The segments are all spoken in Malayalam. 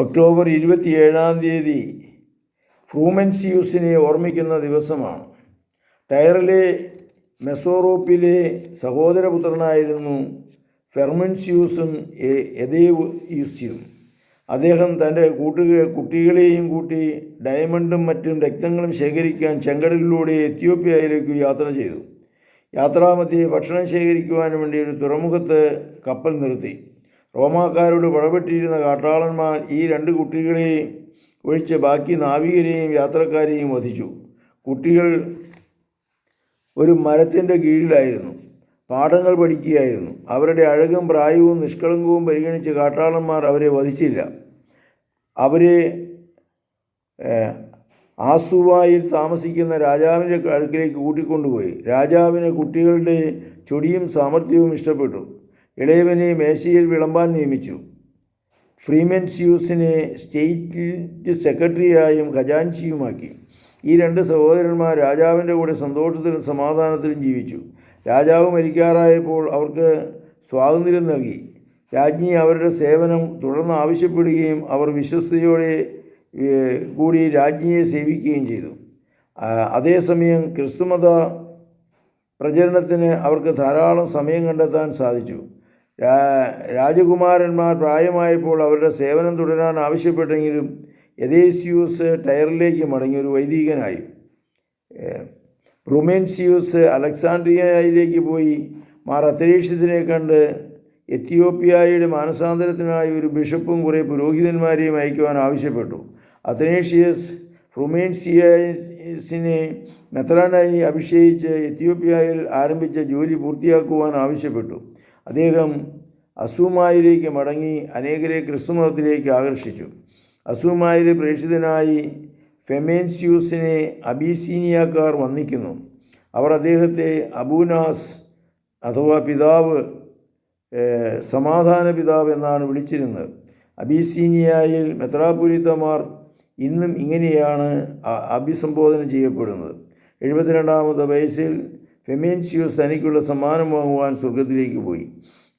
ഒക്ടോബർ ഇരുപത്തിയേഴാം തീയതി ഫ്രൂമെൻസിയൂസിനെ ഓർമ്മിക്കുന്ന ദിവസമാണ്. ടയറിലെ മെസോറോപ്പിലെ സഹോദരപുത്രനായിരുന്നു ഫെർമൻസ്യൂസും എദേവ്യൂസ്യും അദ്ദേഹം തന്റെ കൂട്ടുക കുട്ടികളെയും കൂട്ടി ഡയമണ്ടും മറ്റും രക്തങ്ങളും ശേഖരിക്കാൻ ചെങ്കടലിലൂടെ എത്യോപ്യയിലേക്ക് യാത്ര ചെയ്തു. യാത്രാമധ്യേ ഭക്ഷണം ശേഖരിക്കുവാൻ വേണ്ടി ഒരു തുറമുഖത്ത് കപ്പൽ നിർത്തി. റോമാക്കാരോട് പടപെട്ടിരുന്ന കാട്ടാളന്മാർ ഈ രണ്ട് കുട്ടികളെയും ഒഴിച്ച് ബാക്കി നാവികരെയും യാത്രക്കാരെയും വധിച്ചു. കുട്ടികൾ ഒരു മരത്തിന്റെ കീഴിലായിരുന്നു. പാഠങ്ങൾ പഠിക്കുകയായിരുന്നു. അവരുടെ അഴകും പ്രായവും നിഷ്കളങ്കവും പരിഗണിച്ച് കാട്ടാളന്മാർ അവരെ വധിച്ചില്ല. അവരെ ആസുവായിൽ താമസിക്കുന്ന രാജാവിന്റെ അടുക്കിലേക്ക് കൂട്ടിക്കൊണ്ടുപോയി. രാജാവിന് കുട്ടികളുടെ ചൊടിയും സാമർഥ്യവും ഇഷ്ടപ്പെട്ടു. ഇളയവനെ മേശയിൽ വിളമ്പാൻ നിയമിച്ചു. ഫ്രീമെൻസ്യൂസിനെ സ്റ്റേറ്റ് സെക്രട്ടറിയായും ഖജാൻസിയുമാക്കി ഈ രണ്ട് സഹോദരന്മാർ രാജാവിന്റെ കൂടെ സന്തോഷത്തിലും സമാധാനത്തിലും ജീവിച്ചു. രാജാവ് മരിക്കാറായപ്പോൾ അവർക്ക് സ്വാതന്ത്ര്യം നൽകി. രാജ്ഞി അവരുടെ സേവനം തുടർന്ന് ആവശ്യപ്പെടുകയും അവർ വിശ്വസ്തയോടെ കൂടി രാജ്ഞിയെ സേവിക്കുകയും ചെയ്തു. അതേസമയം ക്രിസ്തുമത പ്രചരണത്തിന് അവർക്ക് ധാരാളം സമയം കണ്ടെത്താൻ സാധിച്ചു. രാജകുമാരന്മാർ പ്രായമായപ്പോൾ അവരുടെ സേവനം തുടരാൻ ആവശ്യപ്പെട്ടെങ്കിലും എതേസ്യൂസ് ടയറിലേക്ക് മടങ്ങി ഒരു വൈദികനായി. റുമേൻസിയൂസ് അലക്സാണ്ട്രിയയിലേക്ക് പോയി. മാർ അത്തരീക്ഷത്തിനെ കണ്ട് എത്തിയോപ്യയുടെ മാനസാന്തരത്തിനായി ഒരു ബിഷപ്പും കുറേ പുരോഹിതന്മാരെയും അയക്കുവാൻ ആവശ്യപ്പെട്ടു. അത്തനേഷ്യസ് റുമേൻസിയസിനെ മെത്രാനായി അഭിഷേകിച്ച് എത്തിയോപ്യയിൽ ആരംഭിച്ച ജോലി പൂർത്തിയാക്കുവാൻ ആവശ്യപ്പെട്ടു. അദ്ദേഹം അസൂമായിലേക്ക് മടങ്ങി അനേകരെ ക്രിസ്തുമതത്തിലേക്ക് ആകർഷിച്ചു. അസൂമായിൽ പ്രേക്ഷിതനായി ഫെമേൻസ്യൂസിനെ അബീസീനിയക്കാർ വന്നിക്കുന്നു അവർ അദ്ദേഹത്തെ അബൂനാസ് അഥവാ പിതാവ് സമാധാന പിതാവ് എന്നാണ് വിളിച്ചിരുന്നത്. അബീസീനിയയിൽ മെത്രാപുരിത്തമാർ ഇന്നും ഇങ്ങനെയാണ് അഭിസംബോധന ചെയ്യപ്പെടുന്നത്. എഴുപത്തിരണ്ടാമത്തെ വയസ്സിൽ ഫെമേൻസ്യൂസ് തനിക്കുള്ള സമ്മാനം വാങ്ങുവാൻ സ്വർഗത്തിലേക്ക് പോയി.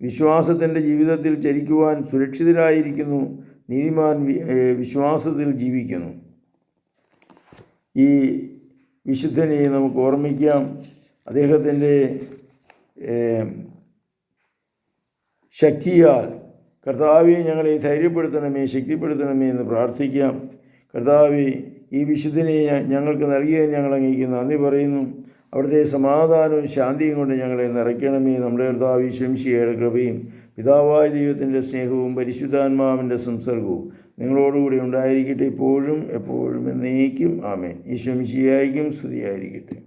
വിശ്വാസത്തിന്റെ ജീവിതത്തിൽ ചരിക്കുവാൻ സുരക്ഷിതരായിരിക്കുന്നു. നീതിമാൻ വിശ്വാസത്തിൽ ജീവിക്കുന്നു. ഈ വിശുദ്ധനെ നമുക്ക് ഓർമ്മിക്കാം. അദ്ദേഹത്തിന്റെ ശക്തിയാൽ കർത്താവെ ഞങ്ങളെ ധൈര്യപ്പെടുത്തണമേ ശക്തിപ്പെടുത്തണമേ എന്ന് പ്രാർത്ഥിക്കാം. കർത്താവെ ഈ വിശുദ്ധനെ ഞങ്ങൾക്ക് നൽകിയതിന് ഞങ്ങൾ അംഗീകരിക്കുന്നു നന്ദി പറയുന്നു. അവിടുത്തെ സമാധാനവും ശാന്തിയും കൊണ്ട് ഞങ്ങളെ നിറയ്ക്കണമേ. നമ്മുടെ കർത്താവ് ശംശിയുടെ കൃപയും പിതാവായ ദൈവത്തിന്റെ സ്നേഹവും പരിശുദ്ധാത്മാവിന്റെ സംസർഗവും നിങ്ങളോടുകൂടി ഉണ്ടായിരിക്കട്ടെ. ഇപ്പോഴും എപ്പോഴും എന്നേക്കും. ആമേൻ. ഈ ശംശിയായിരിക്കും സ്തുതിയായിരിക്കട്ടെ.